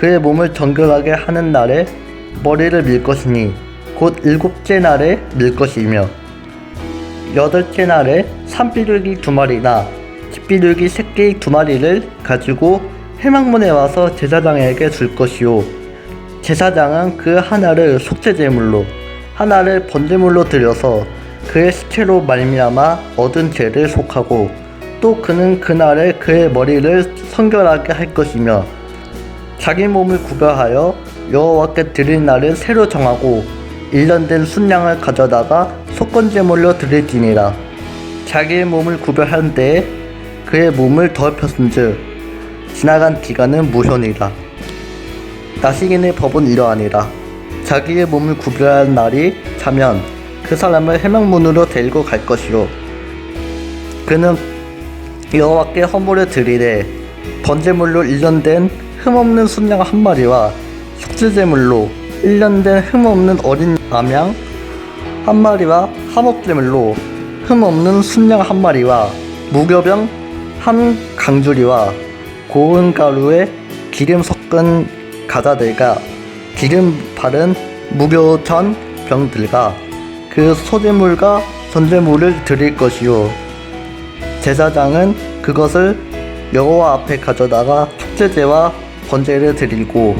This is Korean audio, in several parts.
그의 몸을 정결하게 하는 날에 머리를 밀 것이니 곧 일곱째 날에 밀 것이며 여덟째 날에 산비둘기 두 마리나 집비둘기 새끼 두 마리를 가지고 해망문에 와서 제사장에게 줄 것이요. 제사장은 그 하나를 속죄제물로 하나를 번제물로 드려서 그의 시체로 말미암아 얻은 죄를 속하고 또 그는 그날에 그의 머리를 성결하게 할 것이며 자기 몸을 구별하여 여호와께 드릴 날을 새로 정하고 일년된 순양을 가져다가 속건제물로 드릴지니라. 자기의 몸을 구별한 때에 그의 몸을 더럽혔은즉 지나간 기간은 무효니라. 나시인의 법은 이러하니라. 자기의 몸을 구별한 날이 차면 그 사람을 해명문으로 데리고 갈 것이요. 그는 여호와께 허물을 드리되 번제물로 1년 된 흠없는 순양 한 마리와 속죄제물로 1년 된 흠없는 어린 암양 한 마리와 화목제물로 흠없는 순양 한 마리와 무교병 한 강주리와 고운 가루에 기름 섞은 가자들과 기름 바른 무교전 병들과 그 소재물과 전제물을 드릴 것이요. 제사장은 그것을 여호와 앞에 가져다가 축제제와 번제를 드리고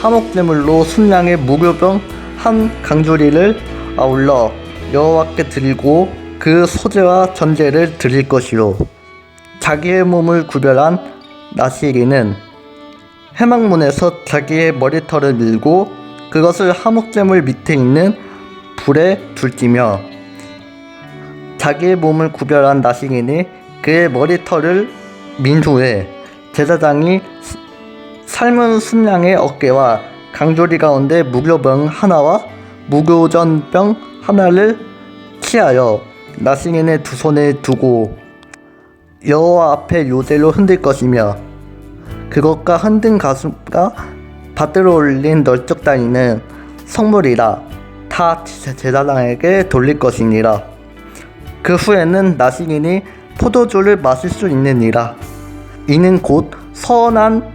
화목제물로 순양의 무교병 한 강주리를 아울러 여호와께 드리고 그 소제와 전제를 드릴 것이요. 자기의 몸을 구별한 나시리는 해망문에서 자기의 머리털을 밀고 그것을 화목제물 밑에 있는 불에 둘지며 자기의 몸을 구별한 나시인이 그의 머리털을 민 후에 제사장이 스- 삶은 순양의 어깨와 강조리 가운데 무교병 하나와 무교전병 하나를 취하여 나시인의 두 손에 두고 여호와 앞에 요제로 흔들 것이며 그것과 흔든 가슴과 받들어 올린 널쩍다니는 성물이라 다 제- 제사장에게 돌릴 것이니라. 그 후에는 나시인이 포도주를 마실 수 있느니라. 이는 곧 선한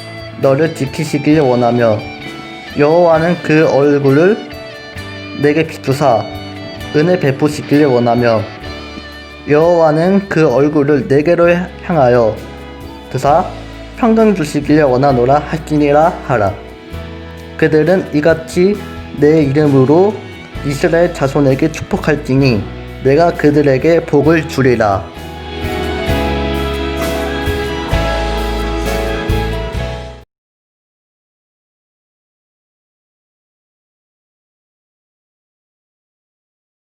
너를 지키시길 원하며 여호와는 그 얼굴을 내게 비추사 은혜 베푸시기를 원하며 여호와는 그 얼굴을 내게로 향하여 드사 평강 주시기를 원하노라 할지니라 하라. 그들은 이같이 내 이름으로 이스라엘 자손에게 축복할지니 내가 그들에게 복을 주리라.